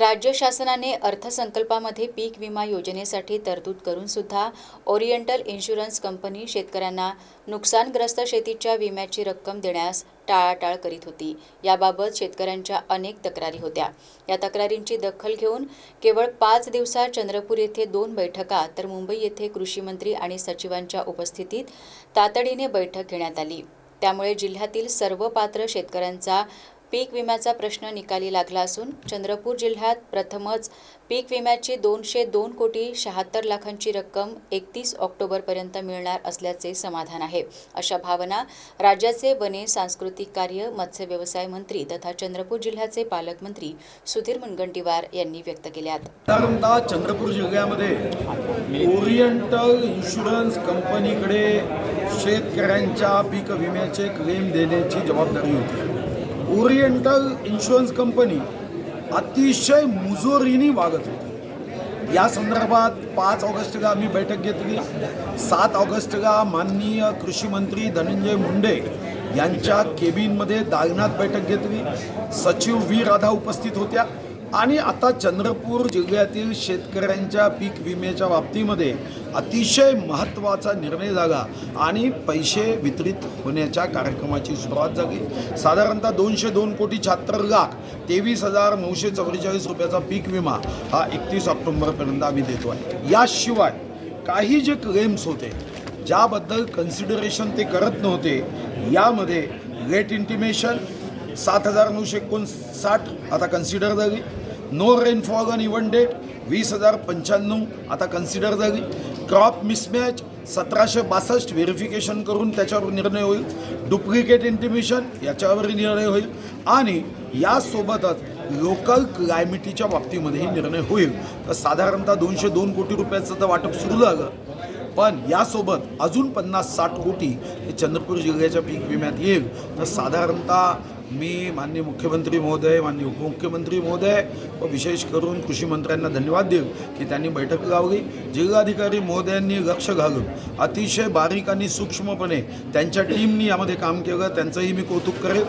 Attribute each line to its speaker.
Speaker 1: राज्य शासनाने अर्थसंकल्पामध्ये पीक विमा योजनेसाठी तरतूद करून सुद्धा ओरिएंटल इन्शुरन्स कंपनी शेतकऱ्यांना नुकसानग्रस्त शेतीच्या विम्याची रक्कम देण्यास टाळाटाळ करीत होती याबाबत शेतकऱ्यांच्या अनेक तक्रारी होत्या या तक्रारींची दखल घेऊन केवळ पाच दिवसात चंद्रपूर येथे दोन बैठका तर मुंबई येथे कृषी मंत्री आणि सचिवांच्या उपस्थितीत तातडीने बैठक घेण्यात आली त्यामुळे जिल्ह्यातील सर्व पात्र शेतकऱ्यांचा पीक विम्याचा प्रश्न निकाली लागला असून चंद्रपूर जिल्ह्यात प्रथमच पीक विम्याची दोनशे दोन कोटी शहात्तर लाखांची रक्कम एकतीस ऑक्टोबरपर्यंत मिळणार असल्याचे समाधान आहे अशा भावना राज्याचे वने सांस्कृतिक कार्य मत्स्यव्यवसाय मंत्री तथा चंद्रपूर जिल्ह्याचे पालकमंत्री सुधीर मुनगंटीवार यांनी व्यक्त
Speaker 2: केल्यात चंद्रपूर जिल्ह्यामध्ये ओरिएंटल इन्शुरन्स कंपनीकडे शेतकऱ्यांच्या पीक विम्याचे क्लेम देण्याची जबाबदारी होती ओरिएंटल इन्शुरन्स कंपनी अतिशय मुजोरीने वागत होती या संदर्भात पाच ऑगस्टला मी बैठक घेतली सात ऑगस्टला माननीय कृषी मंत्री धनंजय मुंडे यांच्या केबिनमध्ये दालनात बैठक घेतली सचिव व्ही राधा उपस्थित होत्या आणि आता चंद्रपूर जिल्ह्यातील शेतकऱ्यांच्या पीक विम्याच्या बाबतीमध्ये अतिशय महत्त्वाचा निर्णय झाला आणि पैसे वितरित होण्याच्या कार्यक्रमाची सुरुवात झाली साधारणतः दोनशे दोन कोटी शहात्तर लाख तेवीस हजार नऊशे चव्वेचाळीस रुपयाचा पीक विमा हा एकतीस ऑक्टोंबरपर्यंत आम्ही देतो आहे याशिवाय काही जे क्लेम्स होते ज्याबद्दल कन्सिडरेशन ते करत नव्हते यामध्ये लेट इंटिमेशन सात हजार नऊशे एकोणसाठ आता कन्सिडर झाली no rainfall on even date वीस हजार पंच्याण्णव आता कन्सिडर झाली क्रॉप मिसमॅच सतराशे बासष्ट व्हेरिफिकेशन करून त्याच्यावर निर्णय होईल डुप्लिकेट इंटिमेशन याच्यावर निर्णय होईल आणि यासोबतच लोकल क्लायमिटीच्या बाबतीमध्येही निर्णय होईल तर साधारणतः दोनशे दोन कोटी रुपयाचं तर वाटप सुरू झालं पण यासोबत अजून पन्नास साठ कोटी हे चंद्रपूर जिल्ह्याच्या पीक विम्यात येईल तर साधारणतः मी माननीय मुख्यमंत्री महोदय माननीय उपमुख्यमंत्री महोदय व विशेष करून कृषी मंत्र्यांना धन्यवाद देऊ की त्यांनी बैठक लावली जिल्हाधिकारी महोदयांनी लक्ष घालून अतिशय बारीक आणि सूक्ष्मपणे त्यांच्या टीमनी यामध्ये काम केलं त्यांचंही मी कौतुक करेल